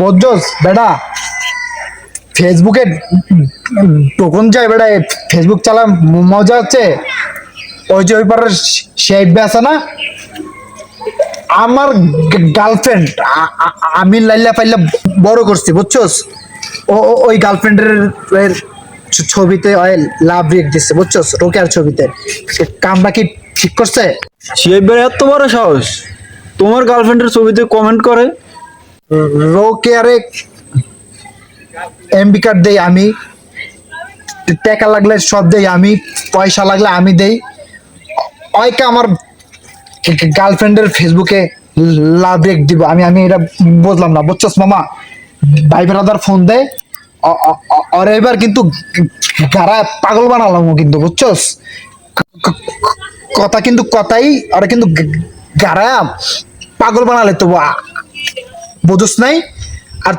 বজ্জস, বেটা। ফেসবুকে টোকন যায় বেটা ফেসবুক চালা মজা হচ্ছে। ওই যে ওই পারের শেপ আছে না? আমার গার্লফ্রেন্ড আমি লাইলা পাইলা বড় করছি, বুঝছস? ও ওই গার্লফ্রেন্ডের ছবিতে লাভ রিয়েক্ট দিচ্ছে বুঝছস? রোকেয়ার ছবিতে। সে কামটা কি ঠিক করছে? শিবের এত বড় সাহস? তোমার গার্লফ্রেন্ডের ছবিতে কমেন্ট করে? রোকেয়ারে এমবি কার্ড দেই আমি। টাকা লাগলে সব দেই আমি, পয়সা লাগলে আমি দেই। ওইকে আমার গার্লফ্রেন্ডের ফেসবুকে লাভ রেক দিব। আমি আমি এটা বুঝলাম না, বুঝছস মামা? ভাই ব্রাদার ফোন দেয়। অ- এবার কিন্তু গারা পাগল বানালাম কিন্তু, বুঝছস? কথা কিন্তু কথাই ওরা কিন্তু গারা পাগল বানালে তো বুঝস নাই? আর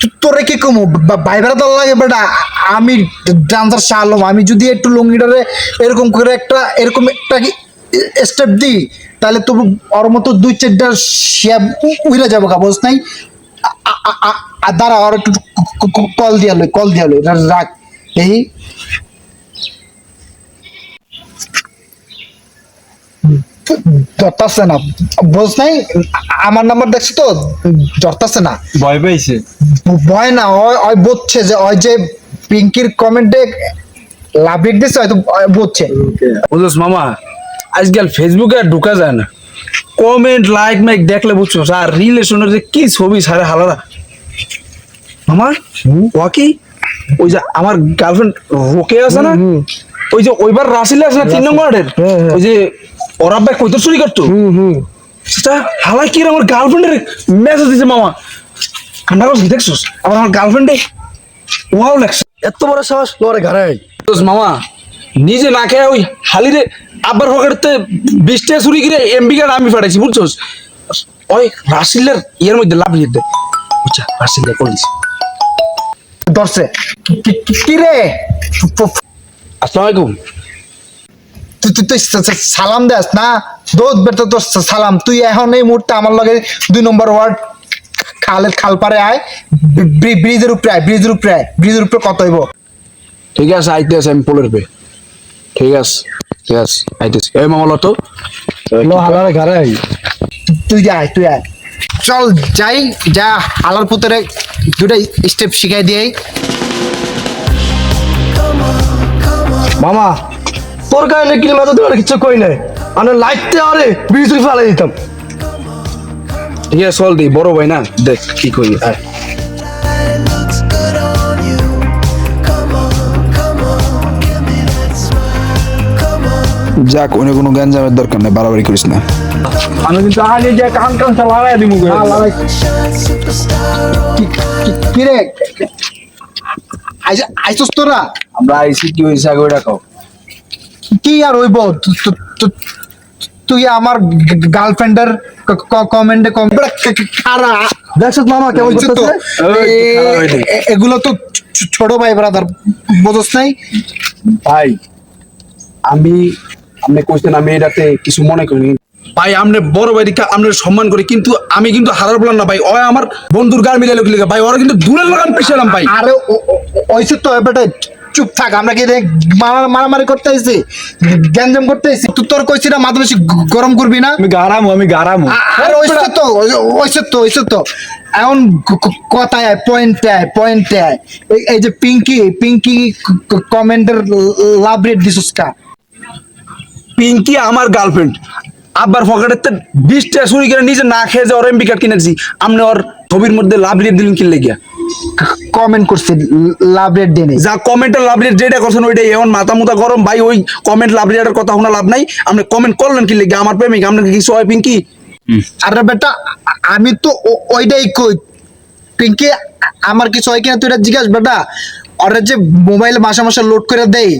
তু- তোরে কি কমু? ভাই ব্রাদার লাগে, বেটা, আমি ডান্সার শালম, আমি যদি একটু লুঙ্গিটারে এরকম করে একটা, এরকম একটা স্টেপ দিই, তাহলে তো ওর মতো দুই চারটা শিয়াব উইরা যাব গা, বুঝস নাই? দাঁড়া আর একটু কল দিয়া লই, কল দিয়া লই রাখ এই ধরতাছে না। বুঝ নাই? আমার নাম্বার দেখছি তো? ধরতাছে না। ভয় পাইছে ভয় না ওই ওই বুঝছে যে ওই যে পিঙ্কির কমেন্টে লাভ রেখ দিচ্ছে হয়তো বুঝছে। বুঝছ মামা আজকাল ফেসবুকে আর ঢুকা যায় না। কমেন্ট লাইক মাইক দেখলে বুঝছ আর রিলেশনের যে কি ছবি সারে হালারা। আমার ও কি? ওই যে আমার গার্লফ্রেন্ড রোকে আছে না? ওই যে ওইবার রাসিলে আছে না তিন নম্বরের? ওই যে ওরা ভাই কইতো চুরি করতো? সেটা হালাই কি আমার গার্লফ্রেন্ডের মেসেজ দিছে মামা। ঠান্ডা করছিস দেখছোস? আবার আমার গার্লফ্রেন্ডে ওয়াও লাগছে এত বড় সাহস লড়ে ঘরে মামা নিজে না খেয়ে ওই হালিরে আব্বার পকেটতে বিশটা চুরি করে এমবি কার্ড আমি ফাটাইছি বুঝছোস? ওই রাসিলের ইয়ের মধ্যে লাভ দিয়ে দেয় বুঝছা রাসিলে করে দিছি। ধরছে। কি- কি- কি- কি রে? আসসালামু আলাইকুম। তুই তুই সালাম দেস না? দোদ বেটা তোর সালাম। তুই এখন এই মুহূর্তে আমার লগে দুই নম্বর ওয়ার্ড খালের খাল পারে আয়। ব্রি- ব্রি- ব্রিজের উপরে আয় ব্রিজের উপরে আয়। ব্রিজের উপরে কত হইব? ঠিক আছে আইতে আছে আমি পোলের পে। ঠিক আছে ঠিক আছে আইতেছি এই মামা লতো লো হালারে ঘরে তুই যা তুই আয়। চল যাই যা আলার পুতরে দুটা স্টেপ শিখাই দিই মামা তোর গায়ে কিনে মাথা দেওয়ার কিছু কই নাই। আমি লাইটতে আরে বিজুলি ফেলে দিতাম। ঠিক আছে চল দিই বড় ভাই না দেখ কি করি আয়. যাক অন্য কোনো গ্যাঞ্জামের দরকার নেই বাড়াবাড়ি করিস না। আমি কিন্তু আগে যে কান কান লাগাই দিব কি রে? আইসস তোরা? আমরা আইসি কি হয়েছে আগে ওইটা খাও কি আর হইব? তুই আমার গার্লফ্রেন্ডের কমেন্টে কমেন্ট খারা। মামা কেমন করতেছে? ওই, এগুলো তো ছোট ভাই ব্রাদার বোঝস নাই? ভাই আমি আপনি কইছেন আমি এটাতে কিছু মনে করিনি ভাই আপনি বড় ভাই আপনি সম্মান করি কিন্তু আমি কিন্তু হারার বললাম না ভাই। ও আমার বন্ধুর গান মিলে লোক ভাই ওরা কিন্তু দূরের লাগান পেছিলাম ভাই। আরে ও- ও- ওইসে তো এবারে চুপ থাক আমরা কি মারামারি করতে আইছি গ্যাঞ্জাম করতে আইছি। তুই তোর কইছি না মাথা বেশি গরম করবি না? আমি গারামু আমি গারামু। আরে ওইসে তো ওই- ওইসে তো ওইসে তো। এখন কথায় আয় পয়েন্টে আয় পয়েন্টে আয়। এই- যে পিঙ্কি পিঙ্কি কমেন্টের লাভ রেট দিছিস কা? পিঙ্কি আমার গার্লফ্রেন্ড আব্বার পকেটের বিশটা চুরি করে নিজে না খেয়ে যে ওর এমবি কার্ড কিনে দিছি আপনি ওর ছবির মধ্যে লাভ রেট দিলেন কিনলে গিয়া? কমেন্ট করছে লাভ রেট দিয়ে নেই যা কমেন্টের লাভ রেট যেটা করছেন ওইটাই এমন মাথা মুথা গরম ভাই ওই কমেন্ট লাভ রেটের কথা শোনা লাভ নাই আপনি কমেন্ট করলেন কিনলে গিয়া আমার প্রেমিক আপনাকে কিছু হয় পিঙ্কি আরে বেটা আমি তো ওইটাই কই পিঙ্কি আমার কিছু হয় কিনা তুই এটা জিজ্ঞাস বেটা ওরা যে মোবাইল মাসে মাসে লোড করে দেয়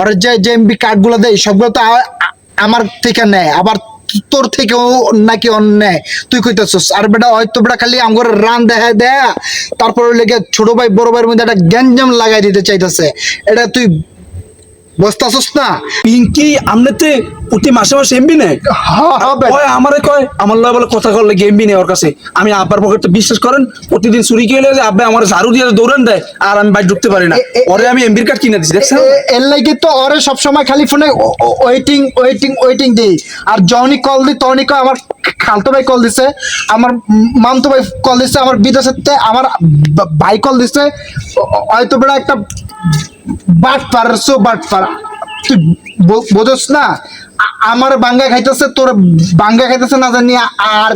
ওরা যে যে এমবি কার্ডগুলো দেয় সবগুলো তো আমার থেকে নেয় আবার তোর থেকেও নাকি অন্যায়। তুই কইতেছস, আর বেটা, হয়তো বেটা খালি আমার রান দেখা দেয়া, তারপর লেগে ছোট ভাই, বড় ভাইয়ের মধ্যে একটা গ্যাঞ্জাম লাগাই দিতে চাইতেছে। এটা তুই আসছ না? পিঙ্কি আমনেতে প্রতি মাসে মাসে এমবি নেয়? হ্যাঁ কয় আমারে কয় আমার লয় বলে কথা করলে এমবি নেই ওর কাছে। আমি আব্বার পকেটে বিশ্বাস করেন প্রতিদিন চুরি খেলে যে আব্বা আমার ঝাড়ু দিয়ে দৌড়ান দেয় আর আমি বাইরে ঢুকতে পারি না। এ- আমি এমবির কার্ড কিনে দিচ্ছি দেখছেন? এর লাগে তো ওরে সবসময় খালি ফোনে ওয়েটিং ওয়েটিং ওয়েটিং দিই। আর জনি কল দি তনি কয় আমার খালতো ভাই কল দিছে আমার মামতো ভাই কল দিছে আমার বিদেশের তে আমার ভাই কল দিছে হয়তো বেড়া একটা বাট পার সো বাট পার তুই বোঝস না? আমার বাঙ্গা খাইতেছে তোর বাঙ্গা খাইতেছে না জানি আর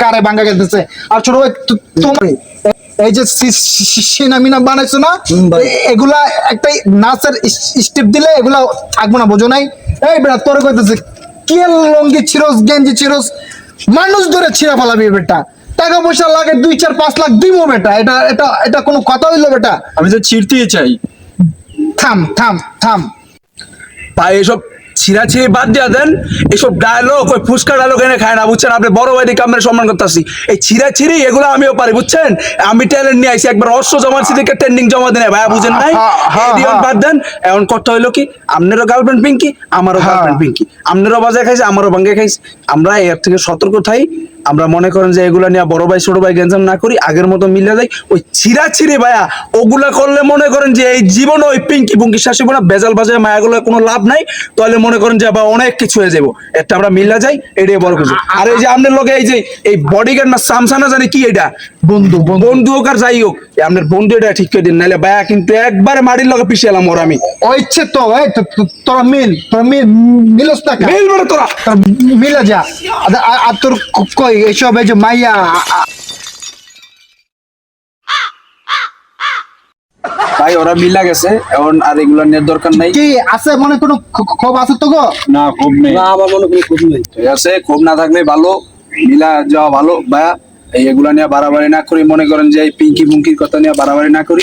কারে বাঙ্গা খাইতেছে? আর ছোট ভাই তোমার এই যে সিনামিনা বানাইছো না এগুলা একটা নাচের স্টেপ দিলে এগুলা থাকব না বোঝো নাই? এই বেটা তোর কইতেছে কি লঙ্গি ছিরস গেঞ্জি ছিরস মানুষ ধরে ছিঁড়া ফেলাবি বেটা। টাকা পয়সা লাগে দুই চার পাঁচ লাখ দিব বেটা। এটা এটা এটা কোনো কথা হইল বেটা। আমি তো ছিড়তেই চাই। থাম থাম থাম। ভাই এসব ছিঁড়া ছিঁড়ি বাদ দিয়া দেন। এসব ডায়লগ ওই ফুচকা ডায়লগ এনে খায় না বুঝছেন? আপনি বড় ভাই দিকে আমরা সম্মান করতেছি। এই ছিঁড়া ছিঁড়ি এগুলো আমিও পারি বুঝছেন? আমি ট্যালেন্ট নিয়ে আইছি একবার অশ্ব জমা থেকে ট্রেন্ডিং জমা দিনে। ভাইয়া বুঝেন নাই? হ্যাঁ, হ্যাঁ, হ্যাঁ। বাদ দেন। এখন কথা হইল কি? আপনারও গার্লফ্রেন্ড পিঙ্কি আমারও। গার্লফ্রেন্ড পিঙ্কি আপনারও বাজায় খাইছে আমারও ভাঙ্গে খাইছে। আমরা এর থেকে সতর্ক থাই। আমরা মনে করেন যে এগুলা নিয়ে বড় ভাই ছোট ভাই গেঞ্জাম না করি আগের মতো মিলে যাই। ওই ছিঁড়া ছিঁড়ে ভাইয়া ওগুলা করলে মনে করেন যে এই জীবন ওই পিঙ্কি পুঙ্কি শাসিব না বেজাল বাজায় মায়াগুলো কোনো লাভ নাই তাহলে মনে করেন যে আবার অনেক কিছু হয়ে যাব একটা আমরা মিলা যাই এটাই বড় কিছু আর এই যে আমাদের লোকে এই যে এই বডিগার্ড না সামসানা জানি কি এটা? বন্ধু বন্ধু। হোক আর যাই হোক আপনার বন্ধু এটা ঠিক করে দিন নাহলে ভাইয়া কিন্তু একবারে মাটির লগে পিছিয়ে এলাম ওর আমি। ও ইচ্ছে তো এই তোরা মিল তোরা মিল মিলস না মেল বড় তোরা। মিলে যা। আর- তোর কই এসব এই যে মাইয়া ভাই ওরা মিলা গেছে এখন আর এগুলো নেওয়ার দরকার নাই। কি আছে মনে কোনো খব আছে তো গো না খুব নেই। ঠিক আছে খুব না থাকলে ভালো মিলা যাওয়া ভালো ভাইয়া। এগুলা নিয়ে বাড়াবাড়ি না করি মনে করেন যে এই পিঙ্কি পুঙ্কির কথা নিয়ে বাড়াবাড়ি না করি।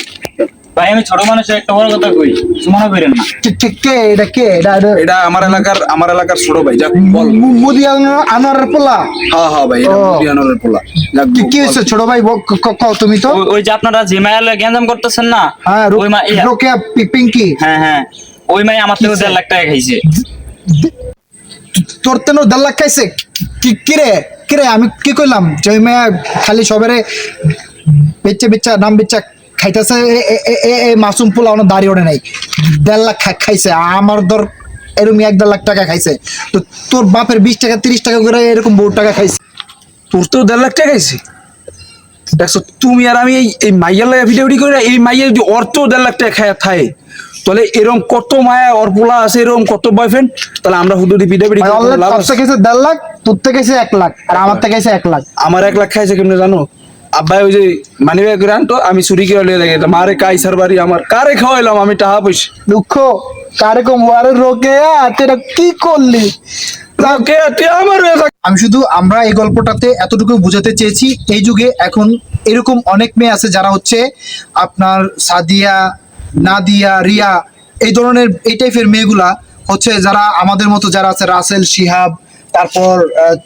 ভাই আমি ছোট মানুষের একটা বড় কথা কই মনে করেন না। কে- কে- কে এটা কে? এটা এটা- আমার এলাকার আমার এলাকার ছোট ভাই যাক বল। মুদি আনোয়ারের পোলা? হ্যাঁ হ্যাঁ ভাই এটা। মুদিয়ানোর পোলা। যাক কি কি বল। ছোট ভাই কও তুমি তো। ওই- যে আপনারা যে মায়ালে গ্যাঞ্জাম করতেছেন না হ্যাঁ ওই মা পি- পিঙ্কি। হ্যাঁ হ্যাঁ। ওই মাই আমার থেকে দেড় লাখ টাকা খাইছে। তোর তেন দেড় লাখ খাইছে? কি কিরে কিরে, আমি কি করলাম? জয় মেয়ে, খালি সবেরে বেচ্চা বেচা, নাম বেচা খাইতেছে, এ- মাসুম পোলা ওনার দাড়ি ওঠে নাই। দেড় লাখ খাইছে, আমার ধর এরকম এক দেড় লাখ টাকা খাইছে। তো তোর বাপের বিশ টাকা, তিরিশ টাকা করে এরকম বহু টাকা খাইছে। তোর তো দেড় লাখ টাকা আছে দেখছ তুমি আর আমি এই মাইয়ার লাগে ভিডিওটি করি না এই মাইয়া যদি অর্থ দেড় লাখ টাকা খায় তাহলে এরকম কত মায়া ওর পোলা আছে এরকম কত বয়ফ্রেন্ড তাহলে আমরা হুদু দি ভিডিও ভাই অনলাইন থেকে দেড় লাখ তোর থেকে এক লাখ আর আমার থেকে এক লাখ। আমার এক লাখ খাইছে কেমনে জানো? আব্বাই ওই যে মানি ব্যাগ আনতো আমি চুরি করে লিয়ে দেখে মারে কাইসার বাড়ি আমার কারে খাওয়াইলাম আমি টাকা পয়সা? দুঃখ কারে কম? আরে রোকেয়া তুই কি করলি? আমি শুধু আমরা এই গল্পটাতে এতটুকু বোঝাতে চেয়েছি, এই যুগে এখন এরকম অনেক মেয়ে আছে যারা হচ্ছে আপনার সাদিয়া, নাদিয়া, রিয়া, এই ধরনের এই টাইপের মেয়েগুলা হচ্ছে যারা আমাদের মতো যারা আছে, রাসেল, শিহাব, তারপর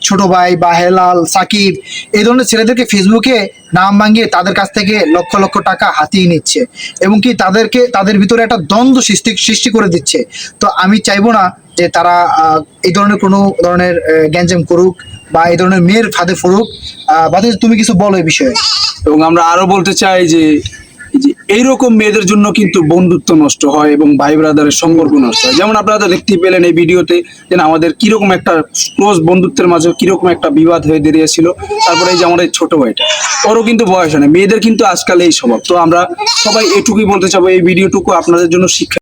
ছোট ভাই বা হেলাল, সাকিব, এই ধরনের ছেলেদেরকে ফেসবুকে নাম ভাঙিয়ে তাদের কাছ থেকে লক্ষ লক্ষ টাকা হাতিয়ে নিচ্ছে এবং কি তাদেরকে তাদের ভিতরে একটা দ্বন্দ্ব সৃষ্টি সৃষ্টি করে দিচ্ছে। তো আমি চাইব না যে তারা এই ধরনের কোনো ধরনের গ্যাঞ্জাম করুক বা এই ধরনের মেয়ের ফাঁদে আহ, বাদে তুমি কিছু বলো এই বিষয়ে। এবং আমরা আরও বলতে চাই যে এইরকম মেয়েদের জন্য কিন্তু বন্ধুত্ব নষ্ট হয় এবং ভাই ব্রাদারের সম্পর্ক নষ্ট হয়। যেমন আপনারা দেখতে পেলেন এই ভিডিওতে যে আমাদের কীরকম একটা ক্লোজ বন্ধুত্বের মাঝে কীরকম একটা বিবাদ হয়ে দাঁড়িয়েছিল। তারপরে এই যে আমাদের ছোট ভাইটা ওরও কিন্তু বয়স হয় না। মেয়েদের কিন্তু আজকাল এই স্বভাব। তো আমরা সবাই এটুকুই বলতে চাবো এই ভিডিওটুকু আপনাদের জন্য শিক্ষা